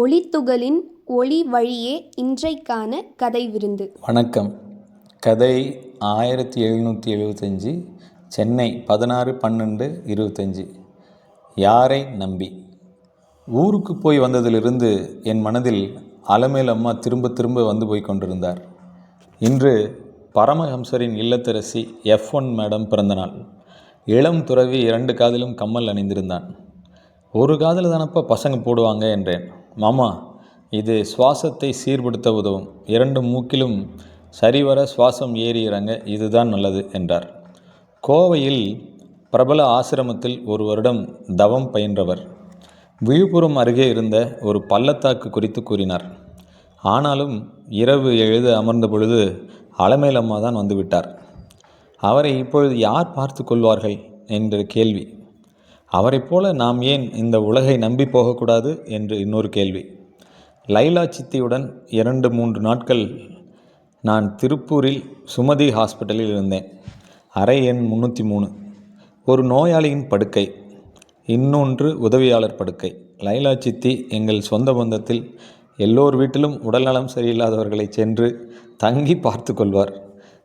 ஒளித்துகளின் ஒளி வழியே இன்றைக்கான கதை விருந்து. வணக்கம். கதை ஆயிரத்தி எழுநூற்றி எழுபத்தஞ்சி சென்னை பதினாறு பன்னெண்டு இருபத்தஞ்சி. யாரை நம்பி? ஊருக்கு போய் வந்ததிலிருந்து என் மனதில் அலமேல் அம்மா திரும்ப திரும்ப வந்து போய் கொண்டிருந்தார். இன்று பரமஹம்சரின் இல்லத்தரசி எஃப் ஒன் மேடம் பிறந்தநாள். இளம் துறவி இரண்டு காதிலும் கம்மல் அணிந்திருந்தான். ஒரு காதில் தானப்பா பசங்க போடுவாங்க? என்றேன். மாமா இது சுவாசத்தை சீர்படுத்த உதவும். இரண்டு மூக்கிலும் சரிவர சுவாசம் ஏறி இறங்க இதுதான் நல்லது என்றார். கோவையில் பிரபல ஆசிரமத்தில் ஒரு வருடம் தவம் பயின்றவர். விழுப்புரம் அருகே இருந்த ஒரு பள்ளத்தாக்கு குறித்து கூறினார். ஆனாலும் இரவு எழுத அமர்ந்த பொழுது அலமேலம்மா தான் வந்துவிட்டார். அவரை இப்பொழுது யார் பார்த்து கொள்வார்கள்? என்ற கேள்வி. அவரைப் போல நாம் ஏன் இந்த உலகை நம்பி போகக்கூடாது? என்று இன்னொரு கேள்வி. லைலா சித்தியுடன் இரண்டு மூன்று நாட்கள் நான் திருப்பூரில் சுமதி ஹாஸ்பிட்டலில் இருந்தேன். அறை எண் முந்நூற்றி மூணு ஒரு நோயாளியின் படுக்கை இன்னொன்று உதவியாளர் படுக்கை. லைலா சித்தி எங்கள் சொந்த பந்தத்தில் எல்லோர் வீட்டிலும் உடல்நலம் சரியில்லாதவர்களை சென்று தங்கி பார்த்து கொள்வார்.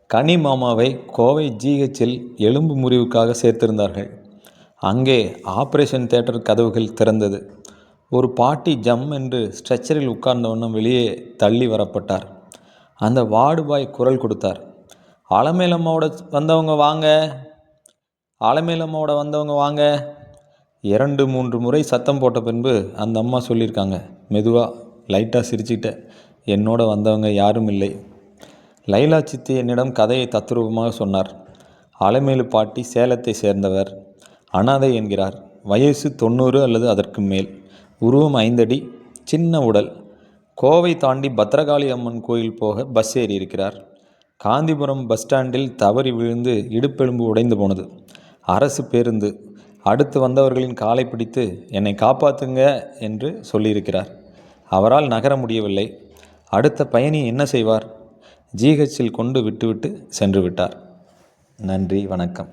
கனி மாமாவை கோவை ஜிஹெச்சில் எலும்பு முறிவுக்காக சேர்த்திருந்தார்கள். அங்கே ஆப்ரேஷன் தேட்டர் கதவுகள் திறந்தது. ஒரு பாட்டி ஜம் என்று ஸ்ட்ரெச்சரில் உட்கார்ந்தவண்ணம் வெளியே தள்ளி வரப்பட்டார். அந்த வார்டு பாய் குரல் கொடுத்தார். ஆலமேலம்மாவோட வந்தவங்க வாங்க. ஆலமேலம்மாவோட வந்தவங்க வாங்க. இரண்டு மூன்று முறை சத்தம் போட்ட பின்பு அந்த அம்மா சொல்லியிருக்காங்க. மெதுவாக லைட்டாக சிரிச்சுக்கிட்ட என்னோட வந்தவங்க யாரும் இல்லை. லைலா சித்தி என்னிடம் கதையை தத்ரூபமாக சொன்னார். அலமேலு பாட்டி சேலத்தை சேர்ந்தவர். அனாதை என்கிறார். வயசு தொண்ணூறு அல்லது அதற்கு மேல். உருவம் ஐந்தடி சின்ன உடல். கோவை தாண்டி பத்ரகாளி அம்மன் கோயில் போக பஸ் ஏறி இருக்கிறார் காந்திபுரம் பஸ் ஸ்டாண்டில் தவறி விழுந்து இடுப்பெலும்பு உடைந்து போனது. அரசு பேருந்து. அடுத்து வந்தவர்களின் காலை பிடித்து என்னை காப்பாத்துங்க என்று சொல்லியிருக்கிறார். அவரால் நகர முடியவில்லை. அடுத்த பயணி என்ன செய்வார்? ஜிஹெச்சில் கொண்டு விட்டுவிட்டு சென்று விட்டார். நன்றி வணக்கம்.